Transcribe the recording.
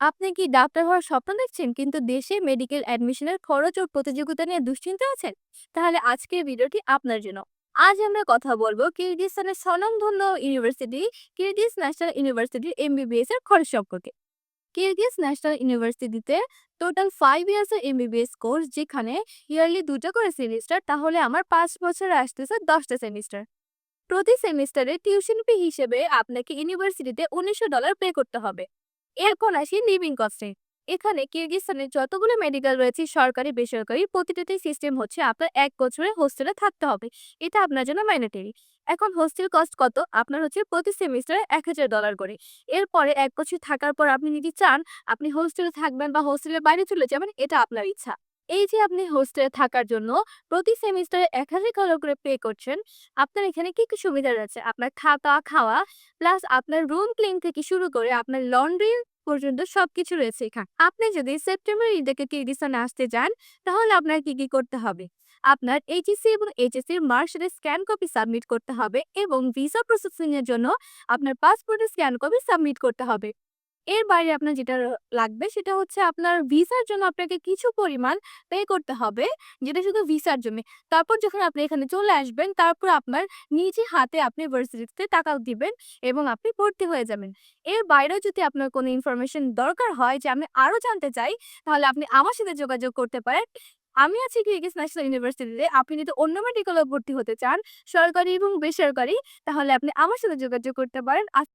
আপনি কি ডাক্তার হওয়ার স্বপ্ন দেখছেন? কিন্তু দেশে মেডিকেল অ্যাডমিশনের খরচ ও প্রতিযোগিতা নিয়ে দুশ্চিন্তা আছেন? তাহলে আজকের ভিডিওটি আপনার জন্য। আজ আমরা কথা বলব কিরগিজস্তানের স্বনামধন্য ইউনিভার্সিটি, কিরগিজ ন্যাশনাল ইউনিভার্সিটির এমবিবিএস এর খরচ সম্পর্কে। কিরগিজ ন্যাশনাল ইউনিভার্সিটিতে টোটাল ফাইভ ইয়ার্স এর এমবিবিএস কোর্স যেখানে ইয়ারলি দুটো করে সেমিস্টার, তাহলে আমার পাঁচ বছরে আসতেছে দশটা সেমিস্টার। প্রতি সেমিস্টারে টিউশন ফি হিসেবে আপনাকে ইউনিভার্সিটিতে উনিশশো ডলার পে করতে হবে। এরপর আসি লিভিং কস্টে এখানে কিরগিজস্তানের যতগুলো মেডিকেল রয়েছে, সরকারি, বেসরকারি প্রতিটি সিস্টেম হচ্ছে আপনার এক বছরে হোস্টেলে থাকতে হবে। এটা আপনার জন্য ম্যান্ডেটরি এখন হোস্টেল কস্ট কত? আপনার হচ্ছে প্রতি সেমিস্টারে এক হাজার ডলার করে। এরপরে এক বছর থাকার পর আপনি যদি চান, আপনি হোস্টেলে থাকবেন বা হোস্টেলের বাইরে চলে যাবেন, এটা আপনার ইচ্ছা। এই যে আপনি হোস্টেলে থাকার জন্য প্রতি সেমিস্টারে এক হাজার ডলার করে পে করছেন, আপনার এখানে কি কি সুবিধা রয়েছে? আপনার থাকা খাওয়া, প্লাস আপনার রুম ক্লিন থেকে শুরু করে আপনার লন্ড্রি পর্যন্ত সবকিছু রয়েছে এখানে। আপনি যদি সেপ্টেম্বর ঈদেকে কিরগিস্তানে আসতে যান, তাহলে আপনার কি কি করতে হবে? আপনার এইচএসসি এবং এইচএসসি এর মার্কশিটের স্ক্যান কপি সাবমিট করতে হবে এবং ভিসা প্রসেসিং এর জন্য আপনার পাসপোর্টের স্ক্যান কপি সাবমিট করতে হবে। এর বাইরে আপনার যেটা লাগবে সেটা হচ্ছে আপনার ভিসার জন্য আপনাকে কিছু পরিমাণ পে করতে হবে। যেটা শুধু ভিসার জন্য। তারপর যখন আপনি এখানে চলে আসবেন, তারপর আপনার নিজে হাতে আপনি ভার্সিটিতে টাকা দিবেন এবং আপনি ভর্তি হয়ে যাবেন। এর বাইরেও যদি আপনার কোনো ইনফরমেশন দরকার হয় যে আমি আরও জানতে চাই, তাহলে আপনি আমার সাথে যোগাযোগ করতে পারেন। আমি আছি কিরগিজ ন্যাশনাল ইউনিভার্সিটিতে। আপনি যদি অন্য মেডিকেলে ভর্তি হতে চান, সরকারি এবং বেসরকারি, তাহলে আপনি আমার সাথে যোগাযোগ করতে পারেন।